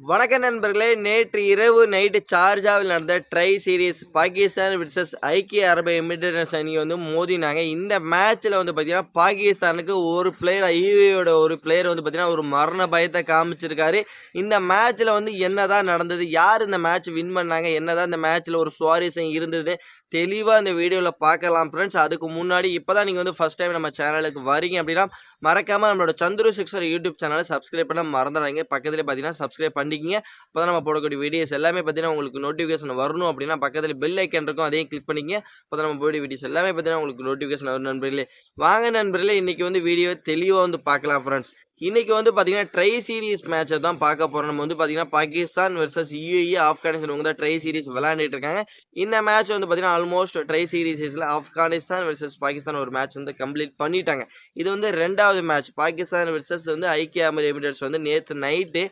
வணக்க நண்பர்களே நேற்று இரவு நைட்டு சார்ஜாவில் நடந்த ட்ரை சீரிஸ் பாகிஸ்தான் விர்சஸ் ஐக்கிய அரபு எமிரேட்ஸ் அணி வந்து மோதினாங்க. இந்த மேட்ச்சில் வந்து பார்த்திங்கன்னா பாகிஸ்தானுக்கு ஒரு பிளேயர் ஐயோட ஒரு பிளேயர் வந்து பார்த்திங்கன்னா ஒரு மரண பயத்தை காமிச்சிருக்காரு. இந்த மேட்ச்சில் வந்து என்னதான் நடந்தது யார் இந்த மேட்ச் வின் பண்ணாங்க என்னதான் இந்த மேட்ச்சில் ஒரு சுவாரஸ்யம் இருந்தது தெளிவாக இந்த வீடியோவில் பார்க்கலாம் ஃப்ரெண்ட்ஸ் அதுக்கு முன்னாடி இப்போ தான் நீங்கள் வந்து ஃபஸ்ட் டைம் நம்ம சேனலுக்கு வரீங்க அப்படின்னா மறக்காமல் நம்மளோட சந்துரு சிக்ஸர் யூடியூப் சேனலை சப்ஸ்கிரைப் பண்ண மறந்துடாங்க பக்கத்தில் பார்த்தீங்கன்னா சப்ஸ்கிரைப் பண்ணிக்கிங்க. அப்போ தான் நம்ம போடக்கூடிய வீடியோஸ் எல்லாமே பார்த்தீங்கன்னா உங்களுக்கு நோட்டிஃபிகேஷன் வரணும் அப்படின்னா பக்கத்தில் பெல் ஐக்கன் இருக்கும் அதையும் கிளிக் பண்ணிக்கிங்க. அப்போ தான் நம்ம போடக்கூடிய வீடியோஸ் எல்லாமே பார்த்தீங்கன்னா உங்களுக்கு நோட்டிஃபிகேஷன் வரும் நண்பர்களே. வாங்க நண்பர்களே. இன்றைக்கி வந்து வீடியோ தெளிவாக வந்து பார்க்கலாம் ஃப்ரெண்ட்ஸ் இன்றைக்கி வந்து பார்த்தீங்கன்னா ட்ரை சீரிஸ் மேட்சை தான் பார்க்க போகிறோம் நம்ம வந்து பார்த்தீங்கன்னா பாகிஸ்தான் வெர்சஸ் யூஏஇ ஆப்கானிஸ்தான் இவங்க தான் ட்ரை சீரிஸ் விளையாண்டுட்டு இருக்காங்க. இந்த மேட்ச் வந்து பார்த்தீங்கன்னா ஆல்மோஸ்ட் ட்ரை சீரீஸில் ஆப்கானிஸ்தான் வெர்சஸ் பாகிஸ்தான் ஒரு மேட்ச் வந்து கம்ப்ளீட் பண்ணிட்டாங்க. இது வந்து ரெண்டாவது மேட்ச் பாகிஸ்தான் வெர்சஸ் வந்து ஐக்கிய அமர் எமிரேட்ஸ் வந்து நேற்று நைட்டு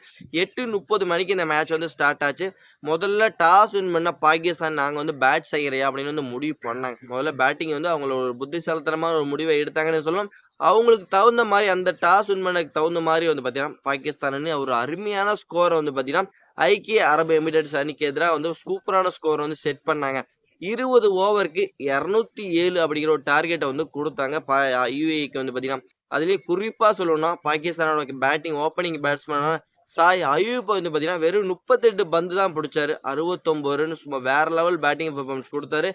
எட்டு முப்பது மணிக்கு இந்த மேட்ச் வந்து ஸ்டார்ட் ஆச்சு. முதல்ல டாஸ் வின் பண்ண பாகிஸ்தான் நாங்கள் வந்து பேட் செய்கிறையா அப்படின்னு வந்து முடிவு பண்ணாங்க. முதல்ல பேட்டிங் வந்து அவங்கள ஒரு புத்திசாலித்தனமான ஒரு முடிவை எடுத்தாங்கன்னு சொல்லலாம் அவங்களுக்கு தகுந்த மாதிரி அந்த டாஸ் வின் பண்ணக்கு தகுந்த மாதிரி வந்து பார்த்தீங்கன்னா பாகிஸ்தான் ஒரு அருமையான ஸ்கோரை வந்து பார்த்தீங்கன்னா ஐக்கிய அரபு எமிரேட்ஸ் அணிக்கு எதிராக வந்து சூப்பரான ஸ்கோரை வந்து செட் பண்ணாங்க. இருபது ஓவருக்கு இரநூத்தி ஏழு அப்படிங்கிற ஒரு டார்கெட்டை வந்து கொடுத்தாங்க. பா யூஏக்கு வந்து பார்த்தீங்கன்னா அதுலேயே குறிப்பாக சொல்லணும்னா பாகிஸ்தானோட பேட்டிங் ஓப்பனிங் பேட்ஸ்மேனான சாய் அயூப் வந்து பார்த்தீங்கன்னா வெறும் முப்பத்தெட்டு பந்து தான் பிடிச்சாரு. அறுபத்தொம்பது ரன் சும்மா வேற லெவல் பேட்டிங் பெர்ஃபார்மன்ஸ் கொடுத்தாரு.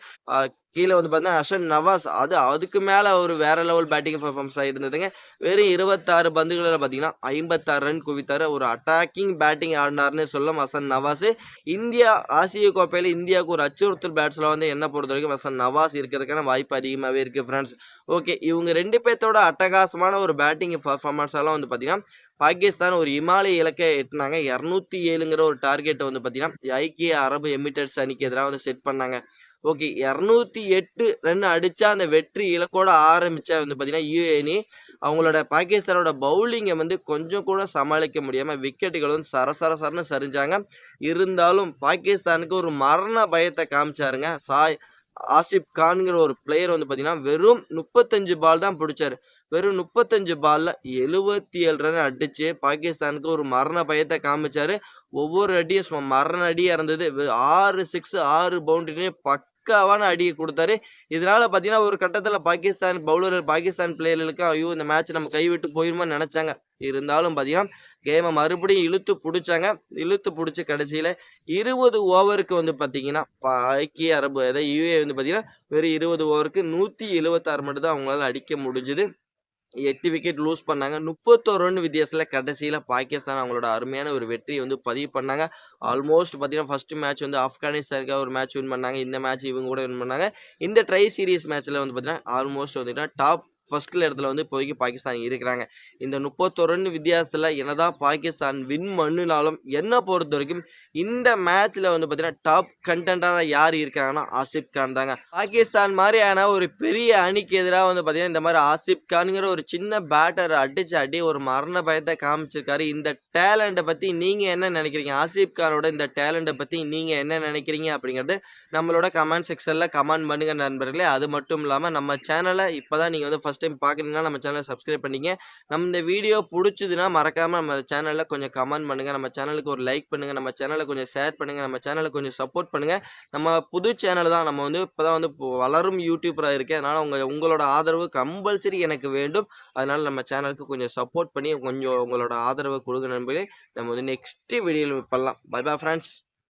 கீழே வந்து பார்த்தீங்கன்னா அஷன் நவாஸ் அது அதுக்கு மேலே ஒரு வேற லெவல் பேட்டிங் பர்ஃபார்மன்ஸ் ஆகிருந்ததுங்க வெறும் இருபத்தாறு பந்துகளில் பார்த்தீங்கன்னா ஐம்பத்தாறு ரன் குவித்தார். ஒரு அட்டாக்கிங் பேட்டிங் ஆடினார்னு சொல்லும் ஹசன் நவாஸ். இந்தியா ஆசிய கோப்பையில் இந்தியாவுக்கு ஒரு அச்சுறுத்தல் பேட்ஸில் வந்து என்ன பொறுத்த வரைக்கும் ஹசன் நவாஸ் இருக்கிறதுக்கான வாய்ப்பு அதிகமாகவே இருக்குது ஃப்ரெண்ட்ஸ் ஓகே இவங்க ரெண்டு பேர்த்தோட அட்டகாசமான ஒரு பேட்டிங் பர்ஃபார்மன்ஸ் எல்லாம் வந்து பார்த்தீங்கன்னா பாகிஸ்தான் ஒரு இமாலய இலக்கை எட்டினாங்க. இரநூத்தி ஏழுங்கிற ஒரு டார்கெட்டை வந்து பார்த்தீங்கன்னா ஐக்கிய அரபு எமிரேட்ஸ் அணிக்கு எதிராக வந்து செட் பண்ணாங்க. ஓகே இரநூத்தி எட்டு ரன் அடித்தா அந்த வெற்றி இலக்கோட ஆரம்பித்தா வந்து பார்த்தீங்கன்னா யுஏனி அவங்களோட பாகிஸ்தானோட பவுலிங்கை வந்து கொஞ்சம் கூட சமாளிக்க முடியாமல் விக்கெட்டுகள் வந்து சரசர சரன்னு சரிஞ்சாங்க. இருந்தாலும் பாகிஸ்தானுக்கு ஒரு மரண பயத்தை காமிச்சாருங்க. சாய் ஆசிப் கான்கிற ஒரு பிளேயர் வந்து பார்த்தீங்கன்னா வெறும் முப்பத்தஞ்சு பால் தான் பிடிச்சாரு. வெறும் முப்பத்தஞ்சு பாலில் எழுபத்தி ஏழு ரன் அடித்து பாகிஸ்தானுக்கு ஒரு மரண பயத்தை காமிச்சார். ஒவ்வொரு அடியும் சும்மா மரண அடியாக இருந்தது. ஆறு சிக்ஸ் ஆறு பவுண்டரினே பக்காவான அடியை கொடுத்தாரு. இதனால பார்த்தீங்கன்னா ஒரு கட்டத்தில் பாகிஸ்தான் பவுலர்கள் பாகிஸ்தான் பிளேயர்களுக்கு ஐயோ இந்த மேட்ச் நம்ம கைவிட்டு போயிருமோ நினச்சாங்க. இருந்தாலும் பார்த்தீங்கன்னா கேமை மறுபடியும் இழுத்து பிடிச்சாங்க. இழுத்து பிடிச்சி கடைசியில் இருபது ஓவருக்கு வந்து பார்த்தீங்கன்னா ஐக்கிய அரபு அதாவது யூஏ வந்து பார்த்தீங்கன்னா வெறும் இருபது ஓவருக்கு நூற்றி எழுபத்தாறு மட்டும் தான் அவங்களால அடிக்க முடிஞ்சுது. எட்டு விக்கெட் லூஸ் பண்ணாங்க. முப்பத்தோரு ரன் வித்தியாசத்தில் கடைசியில் பாகிஸ்தான் அவங்களோட அருமையான ஒரு வெற்றியை வந்து பதிவு பண்ணாங்க. ஆல்மோஸ்ட் பார்த்தீங்கன்னா ஃபஸ்ட்டு மேட்ச் வந்து ஆப்கானிஸ்தானுக்காக ஒரு மேட்ச் வின் பண்ணாங்க. இந்த மேட்ச் இவங்க கூட வின் பண்ணாங்க. இந்த ட்ரை சீரீஸ் மேட்ச்சில் வந்து பார்த்தீங்கன்னா ஆல்மோஸ்ட் வந்துட்டு டாப் ஃபஸ்ட்டில் இடத்துல வந்து இப்போதைக்கு பாகிஸ்தான் இருக்கிறாங்க. இந்த முப்பத்தொரு ரன் வித்தியாசத்தில் என்னதான் பாகிஸ்தான் வின் பண்ணினாலும் என்ன பொறுத்த வரைக்கும் இந்த மேட்ச்சில் வந்து பார்த்தீங்கன்னா டாப் கண்டென்ட்டான யார் இருக்காங்கன்னா ஆசிப் கான் தாங்க. பாகிஸ்தான் மாதிரியான ஒரு பெரிய அணிக்கு எதிராக வந்து பார்த்தீங்கன்னா இந்த மாதிரி ஆசிப் கான்ங்கிற ஒரு சின்ன பேட்டர் அடிச்சு அடி ஒரு மரண பயத்தை காமிச்சிருக்காரு. இந்த டேலண்ட்டை பற்றி நீங்கள் என்ன நினைக்கிறீங்க? ஆசிப் கானோட இந்த டேலண்ட்டை பற்றி நீங்கள் என்ன நினைக்கிறீங்க? அப்படிங்கிறது நம்மளோட கமெண்ட் செக்ஷனில் கமெண்ட் பண்ணுங்கள் நண்பர்களே. அது மட்டும் இல்லாமல் நம்ம சேனலை இப்போ தான் நீங்கள் வந்து ஃபஸ்ட் ஃபஸ்ட் டைம் பார்க்குறீங்கன்னா நம்ம சேனலை சப்ஸ்கிரைப் பண்ணிங்க. நம்ம இந்த வீடியோ பிடிச்சதுன்னா மறக்காமல் நம்ம சேனலில் கொஞ்சம் கமெண்ட் பண்ணுங்கள் நம்ம சேனலுக்கு ஒரு லைக் பண்ணுங்கள் நம்ம சேனலை கொஞ்சம் ஷேர் பண்ணுங்கள் நம்ம சேனலை கொஞ்சம் சப்போர்ட் பண்ணுங்கள் நம்ம புது சேனல் தான். நம்ம வந்து இப்போ தான் வந்து வளரும் யூடியூபராக இருக்கேன். அதனால் உங்கள் உங்களோட ஆதரவு கம்பல்சரி எனக்கு வேண்டும். அதனால் நம்ம சேனலுக்கு கொஞ்சம் சப்போர்ட் பண்ணி கொஞ்சம் உங்களோட ஆதரவை கொடுங்க நண்பர்களே. நம்ம வந்து நெக்ஸ்ட்டு வீடியோவில் பண்ணலாம். By bye friends